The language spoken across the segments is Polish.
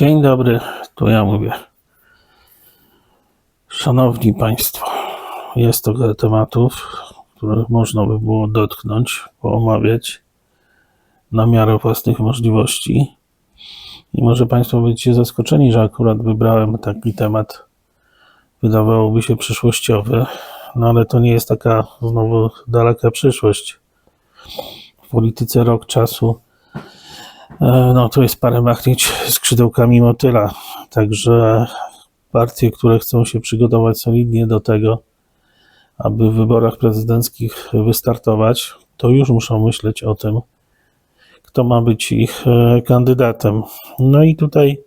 Dzień dobry, tu ja mówię. Szanowni Państwo, jest trochę tematów, które można by było dotknąć, poomawiać na miarę własnych możliwości. I może Państwo będziecie zaskoczeni, że akurat wybrałem taki temat, wydawałoby się przyszłościowy, no ale to nie jest taka znowu daleka przyszłość. W polityce rok czasu No, to jest parę machnięć skrzydełkami motyla. Także partie, które chcą się przygotować solidnie do tego, aby w wyborach prezydenckich wystartować, to już muszą myśleć o tym, kto ma być ich e, kandydatem. No i tutaj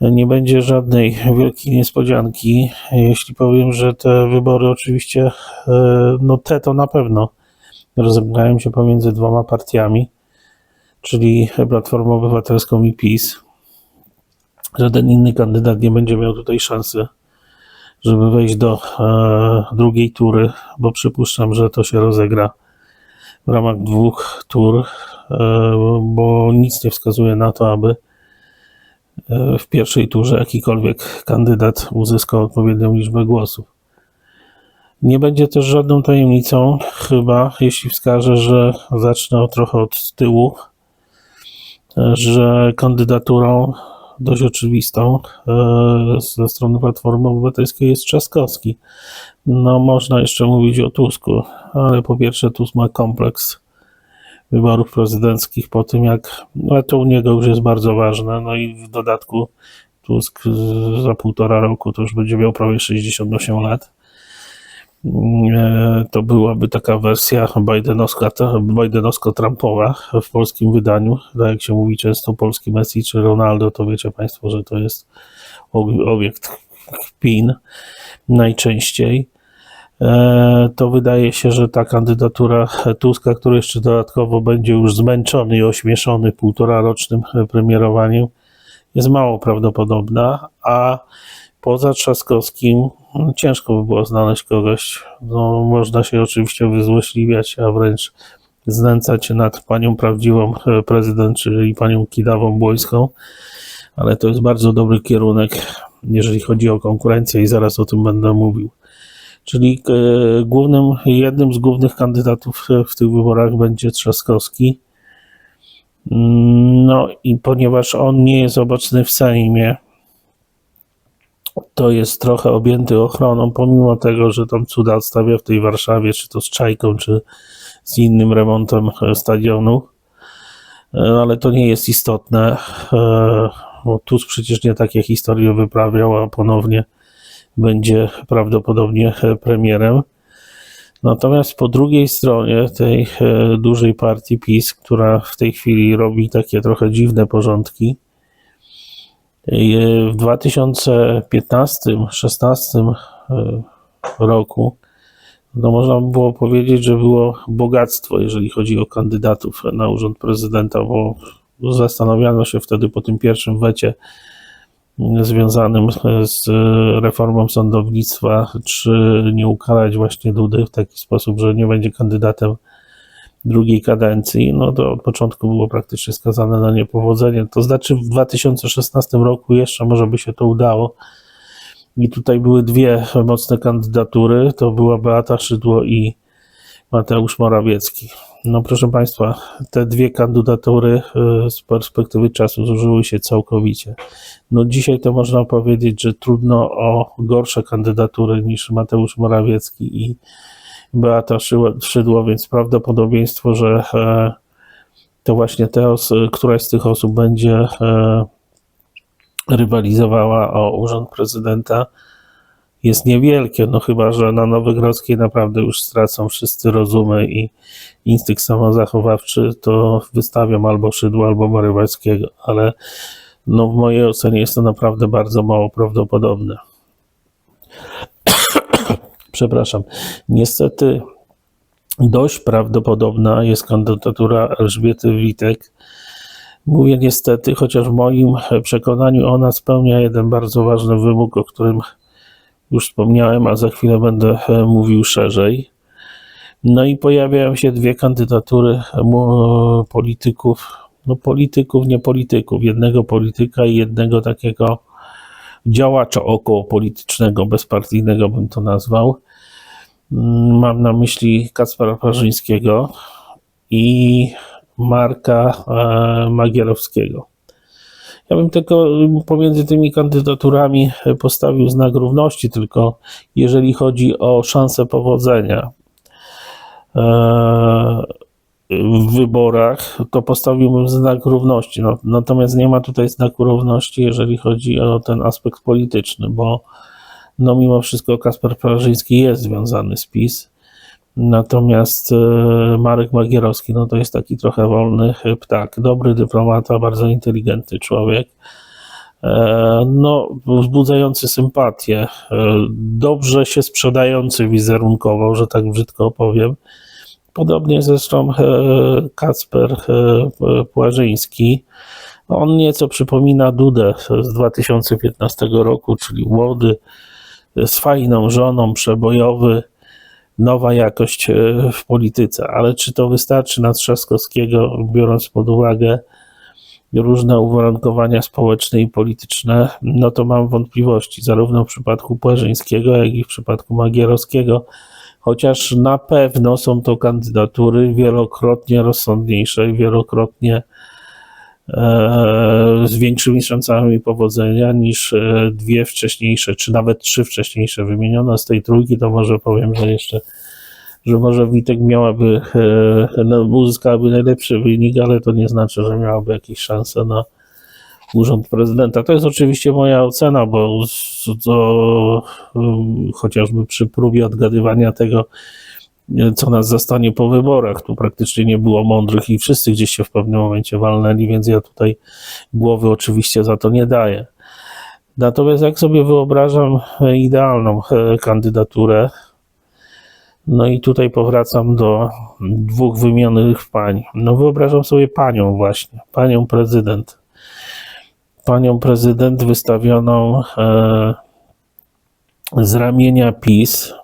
nie będzie żadnej wielkiej niespodzianki, jeśli powiem, że te wybory oczywiście, e, no te to na pewno rozegrają się pomiędzy dwoma partiami czyli Platformą Obywatelską i PiS. Żaden inny kandydat nie będzie miał tutaj szansy, żeby wejść do e, drugiej tury, bo przypuszczam, że to się rozegra w ramach dwóch tur, e, bo nic nie wskazuje na to, aby e, w pierwszej turze jakikolwiek kandydat uzyskał odpowiednią liczbę głosów. Nie będzie też żadną tajemnicą, chyba jeśli wskażę, że zacznę trochę od tyłu, że kandydaturą dość oczywistą e, ze strony Platformy Obywatelskiej jest Trzaskowski. No, można jeszcze mówić o Tusku, ale po pierwsze, Tusk ma kompleks wyborów prezydenckich po tym, jak no, to u niego już jest bardzo ważne. No i w dodatku Tusk za półtora roku to już będzie miał prawie 68 lat. To byłaby taka wersja Bidenowsko-Trumpowa w polskim wydaniu. Tak jak się mówi często polski Messi czy Ronaldo, to wiecie Państwo, że to jest obiekt kpin najczęściej. E, To wydaje się, że ta kandydatura Tuska, który jeszcze dodatkowo będzie już zmęczony i ośmieszony półtora rocznym premierowaniem, jest mało prawdopodobna, a poza Trzaskowskim no, ciężko by było znaleźć kogoś. No, można się oczywiście wyzłośliwiać, a wręcz znęcać nad panią prawdziwą e, prezydent, czyli panią Kidawą Błońską, ale to jest bardzo dobry kierunek, jeżeli chodzi o konkurencję i zaraz o tym będę mówił. Czyli e, głównym, jednym z głównych kandydatów w tych wyborach będzie Trzaskowski. No i ponieważ on nie jest obecny w Sejmie, to jest trochę objęty ochroną, pomimo tego, że tam cuda odstawia w tej Warszawie, czy to z Czajką, czy z innym remontem e, stadionu. E, Ale to nie jest istotne, e, bo Tusk przecież nie takie historie wyprawiał, a ponownie będzie prawdopodobnie premierem. Natomiast po drugiej stronie tej e, dużej partii PiS, która w tej chwili robi takie trochę dziwne porządki, w 2015-16 roku no można by było powiedzieć, że było bogactwo, jeżeli chodzi o kandydatów na urząd prezydenta, bo zastanawiano się wtedy po tym pierwszym wecie związanym z reformą sądownictwa, czy nie ukarać właśnie Dudy w taki sposób, że nie będzie kandydatem drugiej kadencji, no to od początku było praktycznie skazane na niepowodzenie. To znaczy w 2016 roku jeszcze może by się to udało. I tutaj były dwie mocne kandydatury, to była Beata Szydło i Mateusz Morawiecki. No proszę Państwa, te dwie kandydatury y, z perspektywy czasu zużyły się całkowicie. No dzisiaj to można powiedzieć, że trudno o gorsze kandydatury niż Mateusz Morawiecki i Beata Szydło, więc prawdopodobieństwo, że e, to właśnie te któraś z tych osób będzie e, rywalizowała o urząd prezydenta jest niewielkie, no chyba, że na Nowogrodzkiej naprawdę już stracą wszyscy rozumy i instynkt samozachowawczy, to wystawią albo Szydło, albo Morawieckiego, ale no w mojej ocenie jest to naprawdę bardzo mało prawdopodobne. Przepraszam. Niestety dość prawdopodobna jest kandydatura Elżbiety Witek. Mówię niestety, chociaż w moim przekonaniu ona spełnia jeden bardzo ważny wymóg, o którym już wspomniałem, a za chwilę będę e, mówił szerzej. No i pojawiają się dwie kandydatury mu- polityków no polityków, nie polityków, jednego polityka i jednego takiego działacza okołopolitycznego, bezpartyjnego bym to nazwał. Mm, Mam na myśli Kacpera Parzyńskiego i Marka e, Magierowskiego. Ja bym tylko pomiędzy tymi kandydaturami postawił znak równości, tylko jeżeli chodzi o szansę powodzenia e, w wyborach, to postawiłbym znak równości. No, natomiast nie ma tutaj znaku równości, jeżeli chodzi o ten aspekt polityczny, bo no mimo wszystko Kasper Parzyński jest związany z PiS. Natomiast e, Marek Magierowski, no to jest taki trochę wolny ptak. Dobry dyplomata, bardzo inteligentny człowiek. E, No, wzbudzający sympatię, e, dobrze się sprzedający wizerunkowo, że tak brzydko opowiem. Podobnie zresztą Kacper Płażyński. On nieco przypomina Dudę z 2015 roku, czyli młody, z fajną żoną, przebojowy, nowa jakość e, w polityce. Ale czy to wystarczy na Trzaskowskiego, biorąc pod uwagę różne uwarunkowania społeczne i polityczne, no to mam wątpliwości, zarówno w przypadku Płażyńskiego, jak i w przypadku Magierowskiego, chociaż na pewno są to kandydatury wielokrotnie rozsądniejsze i wielokrotnie z większymi szansami powodzenia niż e, dwie wcześniejsze, czy nawet trzy wcześniejsze wymienione. Z tej trójki to może powiem, że jeszcze, że może Witek miałaby, e, no, uzyskałaby najlepszy wynik, ale to nie znaczy, że miałaby jakieś szanse na urząd prezydenta. To jest oczywiście moja ocena, bo to chociażby przy próbie odgadywania tego, e, co nas zastanie po wyborach, tu praktycznie nie było mądrych i wszyscy gdzieś się w pewnym momencie walnęli, więc ja tutaj głowy oczywiście za to nie daję. Natomiast jak sobie wyobrażam e, idealną e, kandydaturę, no i tutaj powracam do dwóch wymienionych pań. No wyobrażam sobie panią właśnie, panią prezydent. Panią prezydent wystawioną e, z ramienia PiS,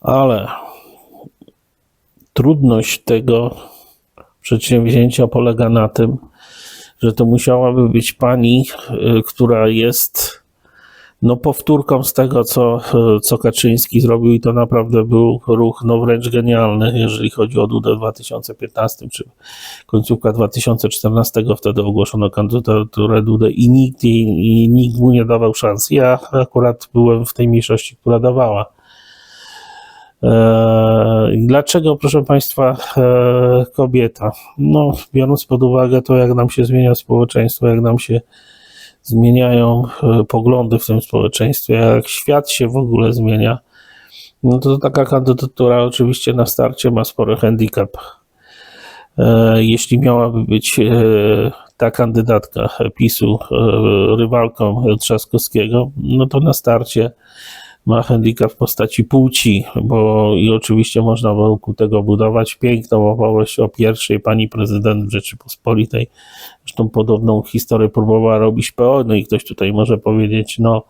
ale trudność tego przedsięwzięcia polega na tym, że to musiałaby być pani, y, która jest no, powtórką z tego, co, y, co Kaczyński zrobił, i to naprawdę był ruch no, wręcz genialny, jeżeli chodzi o Dudę w 2015 czy końcówka 2014. Wtedy ogłoszono kandydaturę Dudę i nikt, i nikt mu nie dawał szans. Ja akurat byłem w tej mniejszości, która dawała. Eee, Dlaczego, proszę Państwa, eee, kobieta? No, biorąc pod uwagę to, jak nam się zmienia społeczeństwo, jak nam się zmieniają e, poglądy w tym społeczeństwie, jak świat się w ogóle zmienia, no to taka kandydatura oczywiście na starcie ma spory handicap. E, Jeśli miałaby być e, ta kandydatka PiSu e, rywalką Trzaskowskiego, no to na starcie ma handicap w postaci płci, bo i oczywiście można wokół tego budować piękną opowieść o pierwszej pani prezydent Rzeczypospolitej. Zresztą podobną historię próbowała robić PO, no i ktoś tutaj może powiedzieć, no,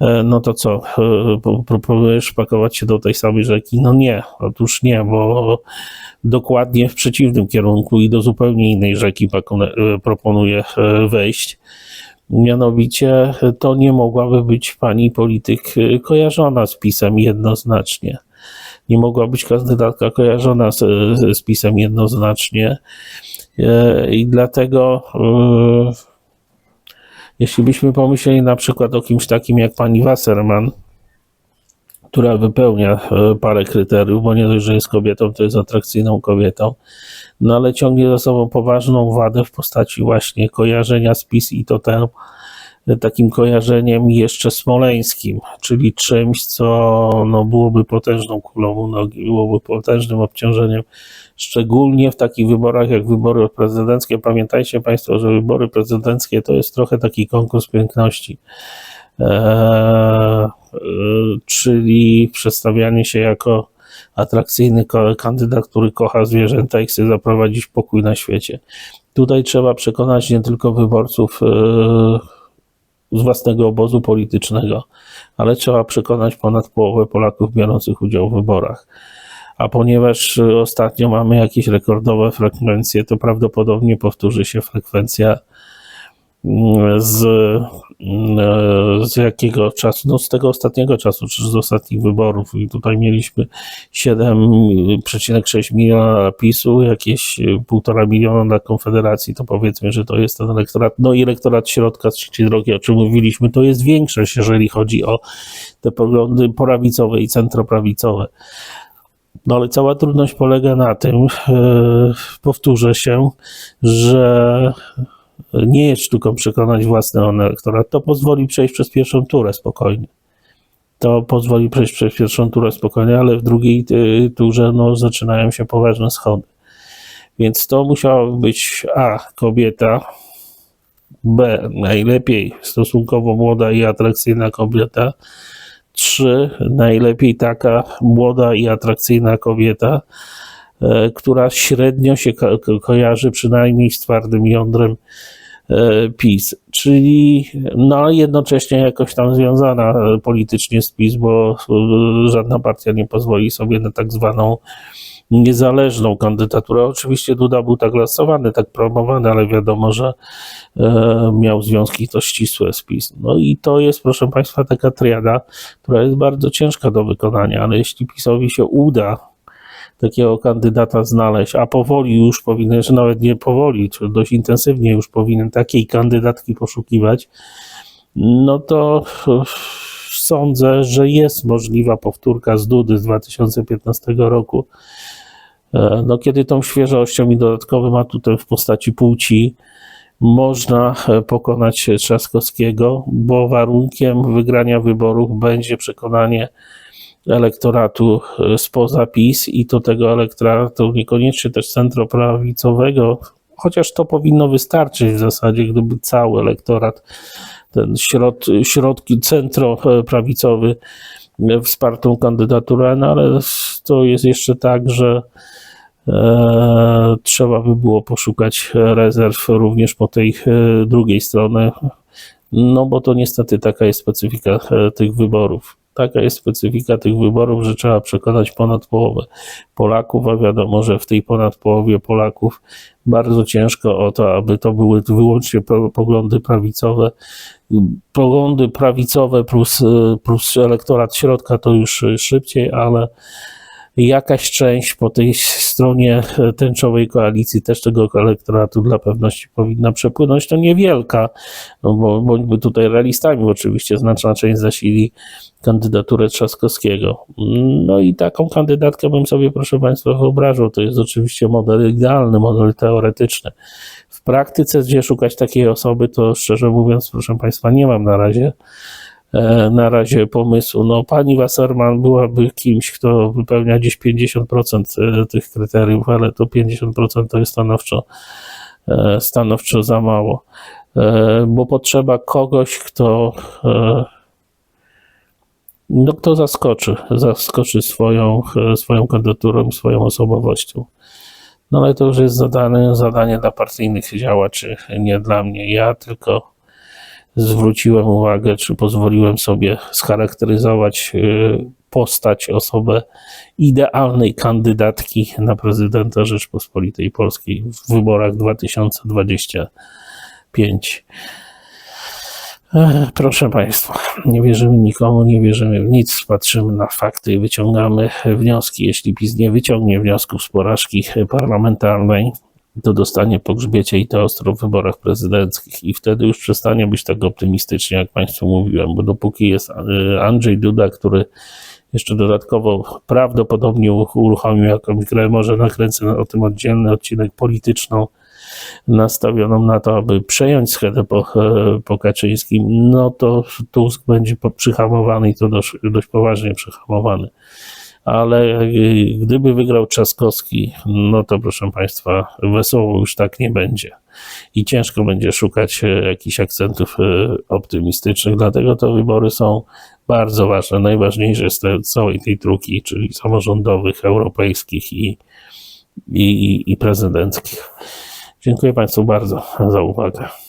e, no to co, e, próbujesz pakować się do tej samej rzeki? No nie, otóż nie, bo dokładnie w przeciwnym kierunku i do zupełnie innej rzeki e, proponuję e, wejść. Mianowicie to nie mogłaby być pani polityk y, kojarzona z PiSem jednoznacznie. Nie mogła być kandydatka kojarzona z, z PiSem jednoznacznie. E, I dlatego, jeśli byśmy pomyśleli na przykład o kimś takim jak pani Wasserman, która wypełnia e, parę kryteriów, bo nie dość, że jest kobietą, to jest atrakcyjną kobietą, no ale ciągnie za sobą poważną wadę w postaci właśnie kojarzenia z PiS i to tę takim kojarzeniem jeszcze smoleńskim, czyli czymś, co no, byłoby potężną kulą u nogi, byłoby potężnym obciążeniem, szczególnie w takich wyborach jak wybory prezydenckie. Pamiętajcie Państwo, że wybory prezydenckie to jest trochę taki konkurs piękności. Eee, e, czyli przedstawianie się jako atrakcyjny kandydat, który kocha zwierzęta i chce zaprowadzić pokój na świecie. Tutaj trzeba przekonać nie tylko wyborców e, z własnego obozu politycznego, ale trzeba przekonać ponad połowę Polaków biorących udział w wyborach. a ponieważ ostatnio mamy jakieś rekordowe frekwencje, to prawdopodobnie powtórzy się frekwencja z, mm, z jakiego czasu? No z tego ostatniego czasu, czy z ostatnich wyborów. I tutaj mieliśmy 7,6 miliona PiSu, jakieś y, 1,5 miliona dla Konfederacji, to powiedzmy, że to jest ten elektorat. No i elektorat środka z trzeciej drogi, o czym mówiliśmy, to jest większość, jeżeli chodzi o te poglądy prawicowe i centroprawicowe. No ale cała trudność polega na tym, e, powtórzę się, że nie jest sztuką przekonać własny elektorat. To pozwoli przejść przez pierwszą turę spokojnie. To pozwoli przejść przez pierwszą turę spokojnie, ale w drugiej e, turze no, zaczynają się poważne schody. Więc to musiała być A. Kobieta, B. Najlepiej stosunkowo młoda i atrakcyjna kobieta. Trzy, najlepiej taka młoda i atrakcyjna kobieta, która średnio się ko- ko- kojarzy przynajmniej z twardym jądrem e, PiS, czyli no jednocześnie jakoś tam związana e, politycznie z PiS, bo e, żadna partia nie pozwoli sobie na tak zwaną niezależną kandydaturę. Oczywiście Duda był tak lasowany, tak promowany, ale wiadomo, że e, miał związki to ścisłe z PiS. No i to jest, proszę Państwa, taka triada, która jest bardzo ciężka do wykonania, ale jeśli PiSowi się uda takiego kandydata znaleźć, a powoli już powinien, że nawet nie powoli, czy dość intensywnie już powinien takiej kandydatki poszukiwać, no to sądzę, że jest możliwa powtórka z Dudy z 2015 roku. E, No, kiedy tą świeżością i dodatkowym atutem w postaci płci można e, pokonać Trzaskowskiego, bo warunkiem wygrania wyborów będzie przekonanie elektoratu e, spoza PiS i to tego elektoratu niekoniecznie też centroprawicowego, chociaż to powinno wystarczyć w zasadzie, gdyby cały elektorat, ten środ, środki centroprawicowy e, wsparł tą kandydaturę, no ale to jest jeszcze tak, że e, trzeba by było poszukać rezerw również po tej e, drugiej stronie, no bo to niestety taka jest specyfika tych wyborów. Taka jest specyfika tych wyborów, że trzeba przekonać ponad połowę Polaków, a wiadomo, że w tej ponad połowie Polaków bardzo ciężko o to, aby to były wyłącznie po- poglądy prawicowe. Poglądy prawicowe plus, y, plus elektorat środka to już y, szybciej, ale jakaś część po tej stronie e, tęczowej koalicji też tego elektoratu dla pewności powinna przepłynąć. To niewielka, no bo bądźmy tutaj realistami, oczywiście znaczna część zasili kandydaturę Trzaskowskiego. No i taką kandydatkę bym sobie, proszę Państwa, wyobrażał. To jest oczywiście model idealny, model teoretyczny. W praktyce, gdzie szukać takiej osoby, to szczerze mówiąc, proszę Państwa, nie mam na razie na razie pomysłu. No, pani Wasserman byłaby kimś, kto wypełnia gdzieś 50% e, tych kryteriów, ale to 50% to jest stanowczo, e, stanowczo za mało, E, bo potrzeba kogoś, kto e, no, kto zaskoczy, zaskoczy swoją, e, swoją kandydaturą, swoją osobowością. No ale to już jest zadanie, zadanie dla partyjnych działaczy, nie dla mnie. Ja tylko zwróciłem uwagę, czy pozwoliłem sobie scharakteryzować y, postać, osobę idealnej kandydatki na prezydenta Rzeczpospolitej Polskiej w wyborach 2025. Ech, Proszę Państwa, nie wierzymy nikomu, nie wierzymy w nic, patrzymy na fakty i wyciągamy wnioski. Jeśli PiS nie wyciągnie wniosków z porażki parlamentarnej, to dostanie po grzbiecie i to ostro w wyborach prezydenckich i wtedy już przestanie być tak optymistycznie, jak Państwu mówiłem, bo dopóki jest e, Andrzej Duda, który jeszcze dodatkowo prawdopodobnie uruchomił jakąś grę, może nakręcę o tym oddzielny odcinek polityczną, nastawioną na to, aby przejąć schedę po, e, po Kaczyńskim, no to Tusk będzie przyhamowany i to dość, dość poważnie przyhamowany. Ale e, gdyby wygrał Trzaskowski, no to proszę Państwa, wesoło już tak nie będzie. I ciężko będzie szukać e, jakichś akcentów e, optymistycznych, dlatego te wybory są bardzo ważne, najważniejsze z tej, całej tej truki, czyli samorządowych, europejskich i, i, i prezydenckich. Dziękuję Państwu bardzo za uwagę.